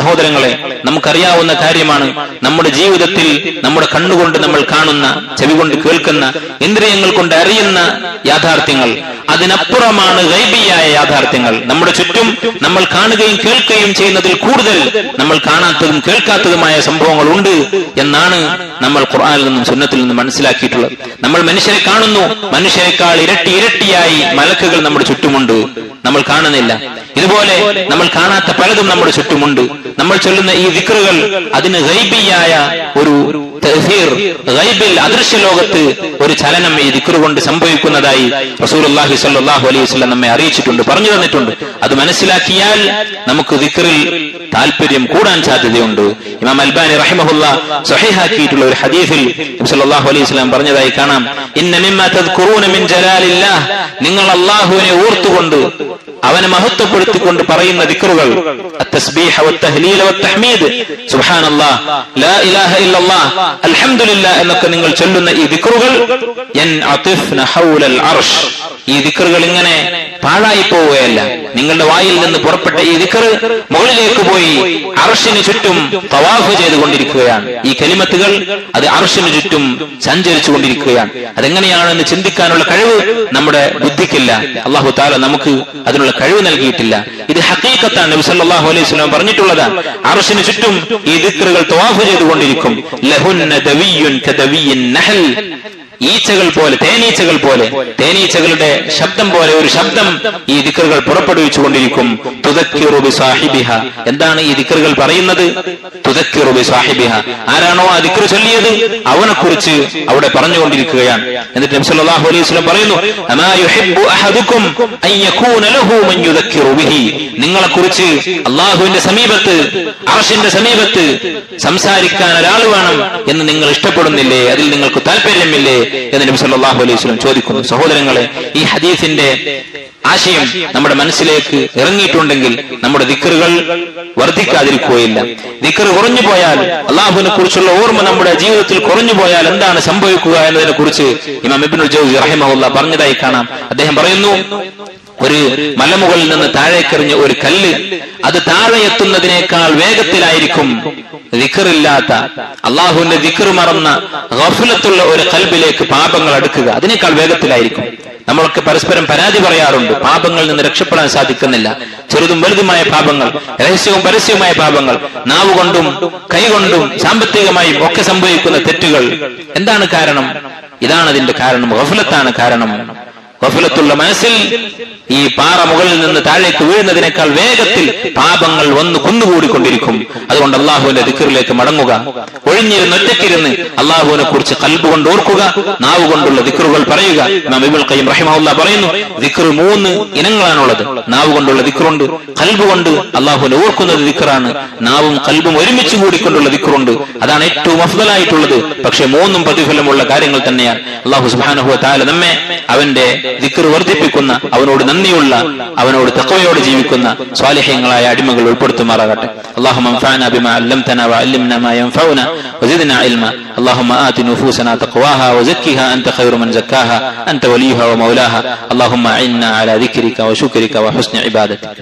സഹോദരങ്ങളെ നമുക്കറിയാവുന്ന കാര്യമാണ് നമ്മുടെ ജീവിതത്തിൽ നമ്മുടെ കണ്ണുകൊണ്ട് നമ്മൾ കാണുന്ന ചെവി കൊണ്ട് കേൾക്കുന്ന ഇന്ദ്രിയങ്ങൾ കൊണ്ട് അറിയുന്ന യാഥാർത്ഥ്യങ്ങൾ. അതിനപ്പുറമാണ് ഗൈബിയായ യാഥാർത്ഥ്യങ്ങൾ. നമ്മുടെ ചുറ്റും നമ്മൾ കാണുകയും കേൾക്കുകയും ചെയ്യുന്നതിൽ കൂടുതൽ നമ്മൾ കാണാത്തതും കേൾക്കാത്തതുമായ സംഭവങ്ങൾ ഉണ്ട് എന്നാണ് നമ്മൾ ഖുർആാനിൽ നിന്നും സുന്നത്തിൽ നിന്നും മനസ്സിലാക്കിയിട്ടുള്ളത്. നമ്മൾ മനുഷ്യരെ കാണുന്നു. മനുഷ്യരെക്കാൾ ഇരട്ടി ഇരട്ടിയായി മലക്കുകൾ നമ്മുടെ ചുറ്റുമുണ്ട്. നമ്മൾ കാണുന്നില്ല. ഇതുപോലെ നമ്മൾ കാണാത്ത പലതും നമ്മുടെ ചുറ്റുമുണ്ട്. നമ്മൾ ചൊല്ലുന്ന ഈ വിക്രുകൾ അതിന് ഗൈബിയായ ഒരു ഗൈബിൽ അദൃശ്യ ലോകത്ത് ഒരു ചലനം ഈ ദിക്കറുകൊണ്ട് സംഭവിക്കുന്നതായി റസൂലുല്ലാഹി സല്ലാഹു അലൈഹി വസ്ലം നമ്മെ അറിയിച്ചിട്ടുണ്ട് പറഞ്ഞു തന്നിട്ടുണ്ട്. അത് മനസ്സിലാക്കിയാൽ നമുക്ക് ദിക്കറിൽ താല്പര്യം കൂടാൻ സാധ്യതയുണ്ട്. ഇമാം അൽബാനി റഹിമഹുല്ല സഹിഹാക്കിയിട്ടുള്ള ഒരു ഹദീഫിൽ സല്ലല്ലാഹു അലൈഹി വസല്ലം പറഞ്ഞതായി കാണാം. ഇന്ന മിമ്മ മിൻ നിങ്ങൾ അല്ലാഹുവിനെ ഓർത്തുകൊണ്ട് അവനെ മഹത്വപ്പെടുത്തിക്കൊണ്ട് പറയുന്ന ദിക്റുകൾ അത്തസ്ബീഹ വത്തഹ്ലീല വത്തഹ്മീദ് സുബ്ഹാനല്ലാഹ് ലാ ഇലാഹ ഇല്ലല്ലാഹ് അൽഹംദുലില്ല എന്നൊക്കെ നിങ്ങൾ ചൊല്ലുന്ന ഈ ദിക്റുകൾ ഈ ദിക്റുകൾ ഇങ്ങനെ പാഴായി പോവുകയല്ല. നിങ്ങളുടെ വായിൽ നിന്ന് പുറപ്പെട്ട ഈ ദിക്കർ മുകളിലേക്ക് പോയി അർഷിന് ചുറ്റും തവാഫ് ചെയ്തുകൊണ്ടിരിക്കുകയാണ്. ഈ കലിമത്തുകൾ അത് അർഷിന് ചുറ്റും സഞ്ചരിച്ചു കൊണ്ടിരിക്കുകയാണ് അതെങ്ങനെയാണെന്ന് ചിന്തിക്കാനുള്ള കഴിവ് നമ്മുടെ ബുദ്ധിക്കില്ല. അള്ളാഹു താല നമുക്ക് അതിനുള്ള കഴിവ് നൽകിയിട്ടില്ല. ഇത് ഹക്കീക്കത്താണ് നബി അലൈഹി വസല്ലം പറഞ്ഞിട്ടുള്ളതാണ് അർഷിന് ചുറ്റും ഈ ദിക്കറുകൾ തവാഫ് ചെയ്തുകൊണ്ടിരിക്കും. ഈച്ചകൾ പോലെ തേനീച്ചകൾ പോലെ തേനീച്ചകളുടെ ശബ്ദം പോലെ ഒരു ശബ്ദം ഈ ദിക്കറുകൾ പുറപ്പെടുവിച്ചുകൊണ്ടിരിക്കും തുതക്കിറുബി സാഹിബിഹ. എന്താണ് ഈ ദിക്കറുകൾ പറയുന്നത്? തുതക്കിറുബി സാഹിബിഹ. ആരാണോ ആ ദിക്കറ് ചൊല്ലിയത്? അവനെ കുറിച്ച് അവിടെ പറഞ്ഞുകൊണ്ടിരിക്കുകയാണ്. എന്നിട്ട് നബി സല്ലല്ലാഹു അലൈഹി പറയുന്നു നിങ്ങളെ കുറിച്ച് അള്ളാഹുവിന്റെ സമീപത്ത് അറഷിന്റെ സമീപത്ത് സംസാരിക്കാൻ ഒരാൾ വേണം എന്ന് നിങ്ങൾ ഇഷ്ടപ്പെടുന്നില്ലേ? അതിൽ നിങ്ങൾക്ക് താല്പര്യമില്ലേ എന്ന് നബി സല്ലല്ലാഹു അലൈഹി വസല്ലം ചോദിക്കുന്നു. സഹോദരങ്ങളെ ഈ ഹദീസിന്റെ ആശയം നമ്മുടെ മനസ്സിലേക്ക് ഇറങ്ങിയിട്ടുണ്ടെങ്കിൽ നമ്മുടെ ദിക്കറുകൾ വർദ്ധിക്കാതിരിക്കുകയില്ല. ദിക്കർ കുറഞ്ഞു പോയാൽ അള്ളാഹുവിനെ കുറിച്ചുള്ള ഓർമ്മ നമ്മുടെ ജീവിതത്തിൽ കുറഞ്ഞു പോയാൽ എന്താണ് സംഭവിക്കുക എന്നതിനെ കുറിച്ച് ഇമാം ഇബ്നുൽ ജൗസി റഹിമഹുല്ല പറഞ്ഞതായി കാണാം. അദ്ദേഹം പറയുന്നു ഒരു മലമുകളിൽ നിന്ന് താഴേക്കെറിഞ്ഞ ഒരു കല്ല് അത് താഴെ എത്തുന്നതിനേക്കാൾ വേഗത്തിലായിരിക്കും. ദിക്കറില്ലാത്ത അള്ളാഹുവിന്റെ ദിക്കർ മറന്ന ഗഫലത്തുള്ള ഒരു കൽബിലേക്ക് പാപങ്ങൾ അടുക്കുക. അതിനേക്കാൾ വേഗത്തിലായിരിക്കും. നമ്മളൊക്കെ പരസ്പരം പരാതി പറയാറുണ്ട്. പാപങ്ങളിൽ നിന്ന് രക്ഷപ്പെടാൻ സാധിക്കുന്നില്ല. ചെറുതും വലുതുമായ പാപങ്ങൾ രഹസ്യവും പരസ്യവുമായ പാപങ്ങൾ നാവ് കൊണ്ടും കൈകൊണ്ടും സാമ്പത്തികമായും ഒക്കെ സംഭവിക്കുന്ന തെറ്റുകൾ. എന്താണ് കാരണം? ഇതാണ് അതിന്റെ കാരണം. ഗഫലത്താണ് കാരണം. ഗഫലത്തുള്ള മനസ്സിൽ ഈ പാറ മുകളിൽ നിന്ന് താഴേക്ക് വീഴുന്നതിനേക്കാൾ വേഗത്തിൽ പാപങ്ങൾ വന്ന് കുന്നുകൂടിക്കൊണ്ടിരിക്കും. അതുകൊണ്ട് അള്ളാഹുവിന്റെ ദിക്കറിലേക്ക് മടങ്ങുക. ഒഴിഞ്ഞിരുന്ന് ഒറ്റക്കിരുന്ന് അള്ളാഹുവിനെ കുറിച്ച് കൽബ് കൊണ്ട് ഓർക്കുക നാവ് കൊണ്ടുള്ള ദിക്കറുകൾ പറയുക. നാം ഇബുൽ ഖയ്യിം റഹിമഹുല്ല പറയുന്നു ദിക്കർ മൂന്ന് ഇനങ്ങളാണുള്ളത്. നാവ് കൊണ്ടുള്ള ദിക്കറുണ്ട് കൽബ് കൊണ്ട് അള്ളാഹുവിനെ ഓർക്കുന്നത് ദിക്കറാണ് നാവും കൽബും ഒരുമിച്ച് കൂടിക്കൊണ്ടുള്ള ദിക്കറുണ്ട് അതാണ് ഏറ്റവും അഫ്ദലായിട്ടുള്ളത്. പക്ഷെ മൂന്നും പ്രതിഫലമുള്ള കാര്യങ്ങൾ തന്നെയാണ്. അള്ളാഹു സുബാനഹു താല നമ്മെ അവന്റെ ദിക്കർ വർദ്ധിപ്പിക്കുന്ന അവനോട് നന്ദിയുള്ള അവനോട് തക്കവയോട് ജീവിക്കുന്ന സ്വാലിഹ്യങ്ങളായ അടിമകൾ ഉൾപ്പെടുത്തുമാറാകട്ടെ اللهم انفعنا بما علمتنا وعلمنا ما ينفعنا وزدنا علما اللهم آت نفوسنا تقواها وزكها أنت خير من زكاها أنت وليها ومولاها اللهم أعنا على ذكرك وشكرك وحسن عبادتك